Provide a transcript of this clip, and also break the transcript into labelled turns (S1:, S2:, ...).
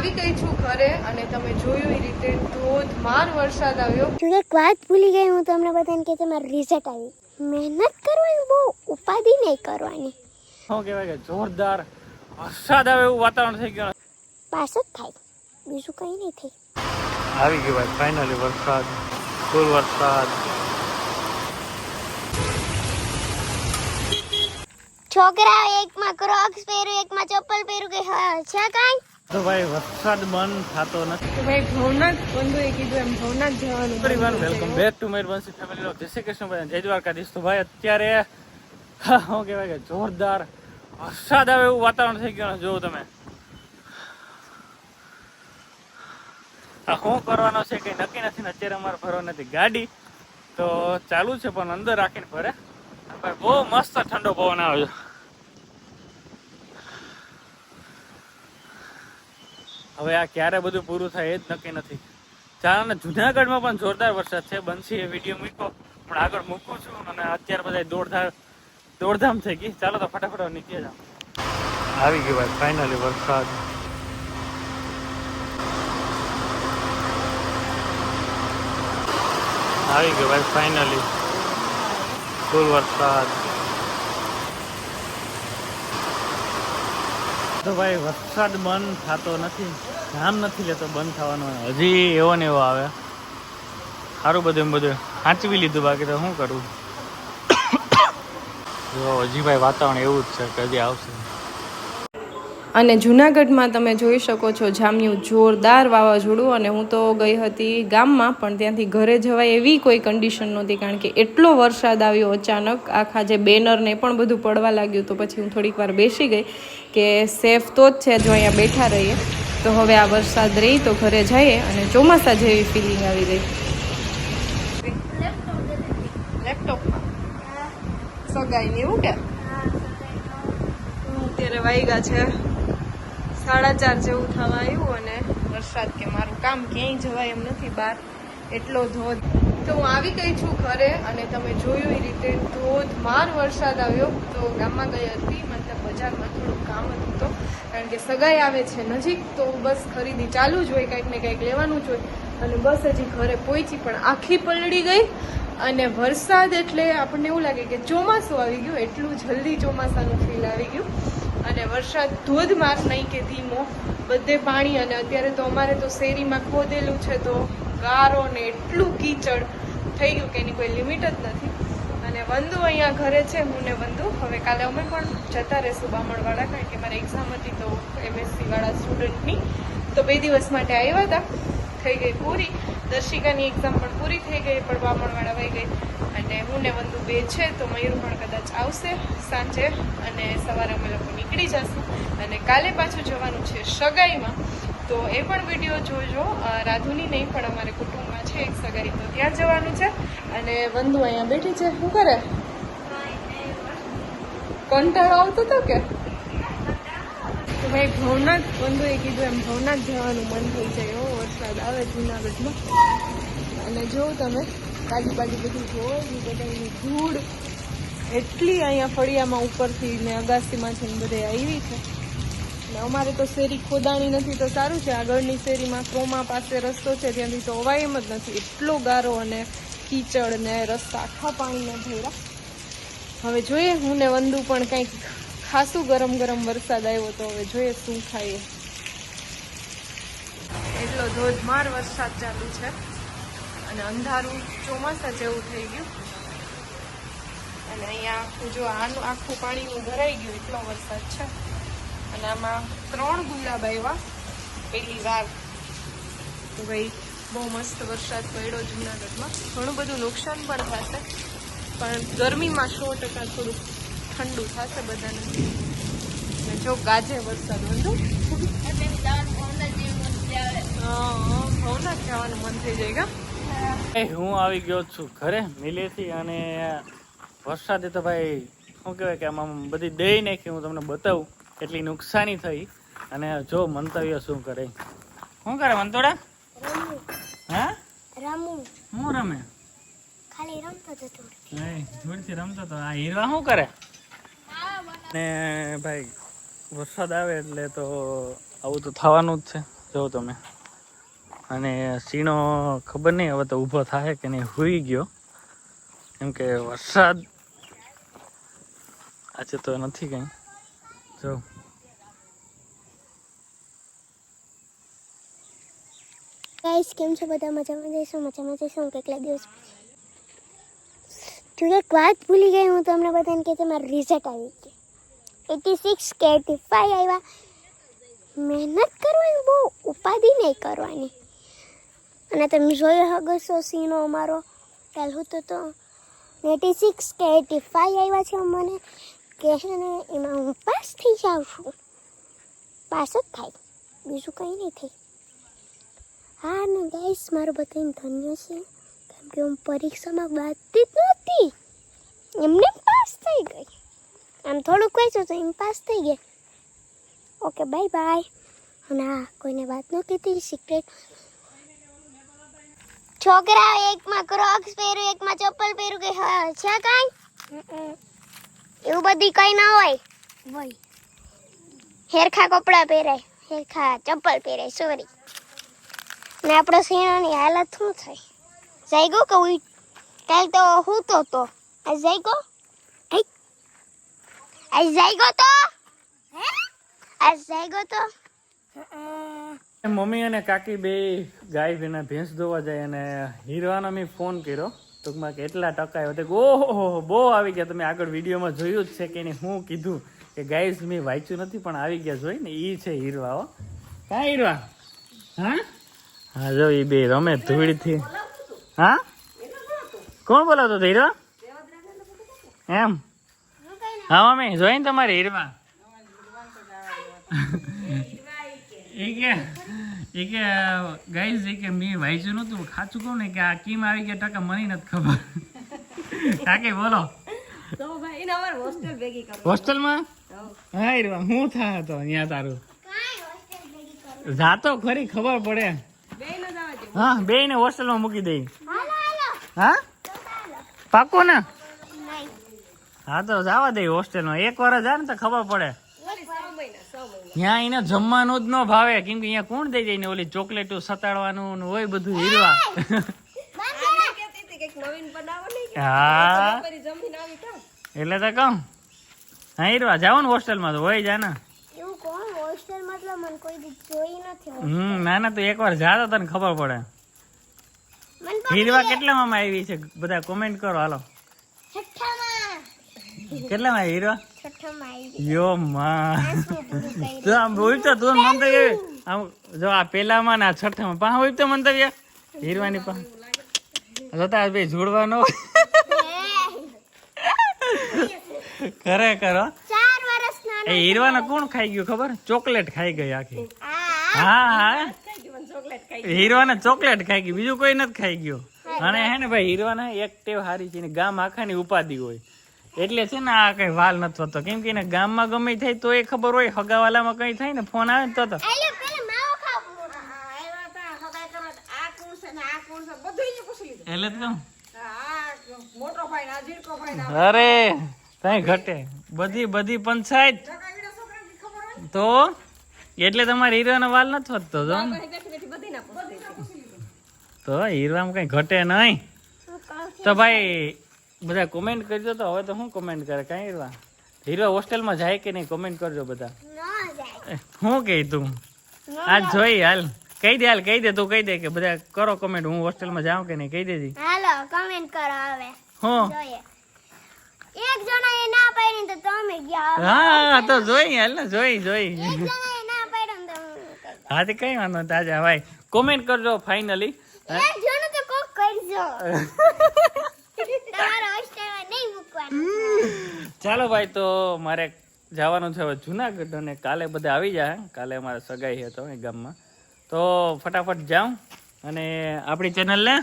S1: આવી ગઈ છું ઘરે અને તમે જોયું એ રીતે ધોધમાર વરસાદ આવ્યો.
S2: તું એક વાત ભૂલી ગઈ હું તમને બધાને કે તમારું રિઝલ્ટ આવ્યું મહેનત કરવાની બહુ ઉપાધિ નહીં કરવાની.
S3: શું કહેવાય કે જોરદાર વરસાદ આવે એવું વાતાવરણ થઈ ગયું.
S2: પાસ જ થાય. બીજું કંઈ નહીં થાય.
S3: આવી ગયો ભાઈ ફાઇનલી વરસાદ ફૂલ વરસાદ.
S2: છોકરા એકમાં ક્રોક્સ પહેર્યું એકમાં ચપ્પલ પહેર્યું કે હા છે કાંઈ?
S3: તો ભાઈ વરસાદ બંધ થતો નથી.
S1: તો ભાઈ ભવનાથ બંધુએ કીધું એમ ભવનાથ જવાનું
S3: everyone welcome back to my Vanshi family જય શ્રી કૃષ્ણ ભાઈ જય દ્વારકાધીશ. તો ભાઈ અત્યારે શું કહેવાય કે જોરદાર વરસાદ આવે એવું વાતાવરણ થઈ ગયું જોવો તમે. આ શું કરવાનો છે કઈ નક્કી નથી ને અત્યારે અમારે ભરવા નથી ગાડી. તો ચાલુ છે પણ અંદર રાખીને ભરે. બહુ મસ્ત ઠંડો પવન આવે હવે આ ક્યારે બધું પૂરું થાય એ જ નક્કી નથી. ચાલો જુનાગઢમાં પણ જોરદાર વરસાદ છે. બંસી એ વીડિયો મૂકો. પણ આગળ મૂકું છું અને અત્યારે બધા દોડધામ દોડધામ થઈ ગઈ. ચાલો તો ફટાફટ નીકળી જાઓ. આવી ગયો ભાઈ ફાઇનલી વરસાદ. આવી ગયો ભાઈ ફાઇનલી ફૂલ વરસાદ. તો ભાઈ વરસાદ બંધ થતો નથી. નામ નથી લેતો, બંધ થવાનો. હજી એવો ને એવો આવે. સારું બધું એમ બધું. સાચવી લીધું બાકી તો શું કરવું જો, હજીભાઈ વાતાવરણ એવું જ છે કે હજી આવશે.
S1: અને જુનાગઢમાં તમે જોઈ શકો છો જામ્યું જોરદાર વાવાઝોડું અને હું તો ગઈ હતી ગામમાં, પણ ત્યાંથી ઘરે જવાય એવી કોઈ કન્ડિશન નહોતી, કારણ કે એટલો વરસાદ આવ્યો અચાનક. આખા જે બેનરને પણ બધું પડવા લાગ્યું તો પછી હું થોડીક વાર બેસી ગઈ, કે સેફ તો જ છે, જો અહીંયા બેઠા રહીએ. તો હવે આ વરસાદ રહી તો ઘરે જઈએ અને ચોમાસા જેવી ફિલિંગ આવી ગઈ લેપટોપમાં? સગાઈ એવું કે? અત્યારે વાગ્યા છે. સાડા ચાર જેવું થવા આવ્યું અને વરસાદ કે મારું કામ ક્યાંય જવાય એમ નથી બહાર. એટલો ધોધ. તો હું આવી ગઈ છું ઘરે અને તમે જોયું એ રીતે ધોધમાર વરસાદ આવ્યો. તો ગામમાં ગઈ હતી બજારમાં થોડું કામ હતું તો. કારણ કે સગાઈ આવે છે નજીક, તો બસ ખરીદી ચાલુ જ હોય, કંઈક ને કંઈક લેવાનું જ હોય. અને બસ હજી ઘરે પહોંચી, પણ આખી પલળી ગઈ. અને વરસાદ એટલે આપણને એવું લાગે કે ચોમાસું આવી ગયું, એટલું જલ્દી ચોમાસાનું ફીલ આવી ગયું. અને વરસાદ ધોધમાર નહીં કે ધીમો. બધે પાણી અને અત્યારે તો અમારે તો શેરીમાં ખોદેલું છે, તો ગારો ને એટલું કીચડ. થઈ ગયું કે એની કોઈ લિમિટ જ નથી. વંદુ અહીંયા ઘરે છે, હું ને વંદુ. હવે કાલે અમે પણ જતા રહેશું બામણવાળા કારણ કે મારે એક્ઝામ હતી તો એમએસસી વાળા સ્ટુડન્ટની તો બે દિવસ માટે આવ્યા હતા. થઈ ગઈ પૂરી. દર્શિકાની એક્ઝામ પણ પૂરી થઈ ગઈ, પણ બામણવાળા વહી ગઈ. અને હું ને વંદુ બે છે, તો મયુર પણ કદાચ આવશે સાંજે અને સવારે અમે લોકો નીકળી જશું. અને કાલે પાછું જવાનું છે સગાઈમાં. તો એ પણ વીડિયો જોજો. રાધુની નહીં, પણ અમારે કુટુંબમાં અને વંદુ અહીંયા બેઠી છે કંટાળો આવતો હતો કે? તો ભાઈ ભવનાથ બંધુએ કીધું એમ, ભવનાથ જવાનું મન થઈ જાય એવો વરસાદ આવે જુનાગઢમાં. અને જો તમે બાજુ બાજુ બધું જોવો બધાની ધૂળ એટલી અહીંયા ફળિયામાં ઉપરથી ને અગાસીમાં ને બધે આવી છે. ને અમારે તો શેરી ખોદાણી નથી તો સારું છે. આગળની શેરીમાં ક્રોમા પાસે રસ્તો છે, ત્યાંથી તો અવાય એમ જ નથી. એટલો ગારો અને કીચડ ને રસ્તા આખા પાણીના ભેરા હવે જોઈએ હું ને વંદુ પણ કંઈક ખાસું ગરમ ગરમ વરસાદ આવ્યો તો હવે જોઈએ શું ખાઈએ. એટલો ધોધમાર વરસાદ ચાલુ છે અને અંધારું ચોમાસા જેવું થઈ ગયું. અને અહીંયા જો આનું આખું પાણીનું ભરાઈ ગયું, એટલો વરસાદ છે. અને આમાં ત્રણ ગુલાબ આવ્યા પહેલી વાર ભાઈ બહુ મસ્ત વરસાદ પડ્યો જુનાગઢમાં. ઘણું બધું નુકસાન પણ થશે, પણ ગરમીમાં સો ટકા થોડુંક ઠંડુ થશે બધાને. જો ગાજે વરસાદ વધુ ભવનાથ જવાનું મન થઈ જાય
S3: હું આવી ગયો છું ઘરે, મિલેથી, અને વરસાદે તો ભાઈ, શું કહેવાય કે આમાં બધી દઈ નાખી, હું તમને બતાવું. એટલી નુકસાની થઈ અને જો મંતવ્ય શું કરે? શું કરે મંતોડા? હા?
S2: રમું.
S3: હું રમે?
S2: ખાલી રમતો
S3: તો. આ હીરવા શું કરે? ને ભાઈ વરસાદ આવે એટલે તો આવું તો થવાનું જ છે. જો તમે. અને સીણો ખબર નહીં હવે તો ઊભો થાય કે નહીં હુઈ ગયો. કેમ કે વરસાદ આજે તો નથી કંઈ. જો
S2: ગાઈસ કેમ છો બધા? મજામાં જઈશું મજામાં જઈશું. કેટલા દિવસ જો એક વાત ભૂલી ગઈ, હું તમને બધાને કે મારું રિઝલ્ટ આવી ગયું. એટી સિક્સ કે એટી ફાઈવ આવ્યા. મહેનત કરવાની બહુ, ઉપાધિ નહીં કરવાની. અને તમે જોયો હગસો સીનો અમારો. પહેલું તો તો એટી સિક્સ કે એટી ફાઈવ આવ્યા છે મને કે ને એમાં હું પાસ થઈ જાઉં છું. પાસ જ થાય. બીજું કંઈ નહીં થાય. હા, ને ગાઈસ મારું બધાને ધન્ય છે. કેમ કે હું પરીક્ષામાં બાદતી જ નહોતી. એમને પાસ થઈ ગઈ. આમ થોડુંક વાંચ્યું તો એમ પાસ થઈ ગયા. ઓકે બાય બાય અને હા, કોઈને વાત ન કીધી સિક્રેટ છોકરા એકમાં ક્રોક્સ પહેર્યું, એકમાં ચપ્પલ પહેર્યું, કે છે કાંઈ? એવું બધી કઈ ના હોય. હોય. હેરખા કપડાં પહેરાય હેરખા ચપ્પલ પહેરાય સોરી. ને આપણો શેણાની હાલત શું થાય? જાયગો કે ઉઈ કાલ તો હું તો. તો આ જાયગો? આઈ આ જાયગો તો? હે? આ જાયગો તો?
S3: મમ્મી અને કાકી બે ગાય ભેના ભેંસ ધોવા જાય અને હીરવાનો મેં ફોન કર્યો. ટૂંકમાં કેટલા ટકા આવ્યો તો ઓહો, બહુ આવી ગયા. તમે આગળ વિડીયોમાં જોયું જ છે કે એને હું કીધું કે ગાઈસ મેં વાંચ્યું નથી, પણ આવી ગયા જોઈ ને એ છે હીરવા, હો. કાં હીરવા? હા? હા, જો એ બે રમે ધૂળથી. હા? કોણ બોલાવતો હતો હીરવા? એમ? હા, મમ્મી, જોઈને તમારે હીરવા. એ એ કે ગાઈઝ એ કે મેં વાંચ્યું નહોતું ખાચું કહું ને કે આ કેમ આવી ગયા ટકા મને નથી ખબર. કાકી બોલો. હોસ્ટેલમાં? હા ઈરવા હું થા તો અહીંયા તારું? જાતો ખરી ખબર પડે.
S1: બે ન જવા દે.
S3: હા બે ને હોસ્ટેલમાં મૂકી દઈ. હા?
S2: તો
S3: ને? હા તો જવા દઈ હોસ્ટેલમાં એક વાર જાય ને તો ખબર પડે
S1: ખાલી છ મહિના છ મહિના
S3: ત્યાં એને જમવાનું જ ન ભાવે. કેમ કે અહીંયા કોણ દઈ જાય ને ઓલી ચોકલેટો સતાડવાનું હોય બધું હીરવા? હા.
S1: ફરી જમીન આવી તો
S3: એટલે તો કહું. હા હીરવા જાવ ને હોસ્ટેલમાં તો હોય
S2: હોસ્ટેલ કોઈ દી જોઈ નથી
S3: હમ ના ના તો એકવાર જા તો તને ખબર પડે. હીરવા કેટલામાં આવી છે? બધા કોમેન્ટ કરો હાલો. હીરવા
S2: છઠ્ઠામાં આવી
S3: યો માં. તો આમ બોલતો તું મંતવ્ય આમ જો આ પેલામાં ને આ છઠ્ઠામાં પા હોય તો મંતવ્ય. હીરવાની પા જોતા ભાઈ જોડવાનો ખરે કરો એ હીરવાના કોણ ખાઈ ગયું ખબર? ચોકલેટ ખાઈ ગઈ આખી. હા હા હીરવાના ચોકલેટ ખાઈ ગયું ગઈ બીજું કોઈ નથી ખાઈ ગયું. અને હે. ને ભાઈ હીરવાના એક ટેવ હારી છે ને ગામ આખાની ઉપાધિ હોય. એટલે છે ને આ કઈ વાલ નથી થતો. કેમ કે ગામમાં ગમે થાય તો એ ખબર હોય હગાવાલામાં કઈ થાય ને ફોન આવે ને તો અરે કઈ ઘટે. બધી બધી પંચાયત. તો? એટલે તમારે હીરાનો વાલ નથી વધતો જો. તો હીરામાં કઈ ઘટે નહીં. તો ભાઈ બધા કોમેન્ટ કરજો તો હવે તો શું કોમેન્ટ કરે? કઈ હીરવા હીરો હોસ્ટેલમાં જાય કે નહીં? કોમેન્ટ કરજો બધા. શું કહી તું આજ જોઈ હાલ. કહી દે હાલ કહી દે તું કહી દે કે બધા કરો કોમેન્ટ હું હોસ્ટેલમાં જાઉં કે નહીં? કહી દેજી.
S2: હાલો કોમેન્ટ કરો હવે.
S3: હું?
S2: એક જણા એ ના પાડી તો તમે ગયા
S3: હા તો જોઈ હાલ ને જોઈ જોઈ.
S2: હું
S3: તે કઈ વાંધો તાજા ભાઈ. કોમેન્ટ કરજો ફાઇનલી
S2: એક જણું તો કોક કરજો તમારા હોસ્ટેલમાં નહીં મૂકવાનું
S3: ચાલો ભાઈ, તો મારે જવાનું છે હવે જુનાગઢ અને કાલે બધા આવી જાય. કાલે અમારે સગાઈ હતો એ ગામમાં. તો ફટાફટ જાઉં અને આપણી ચેનલને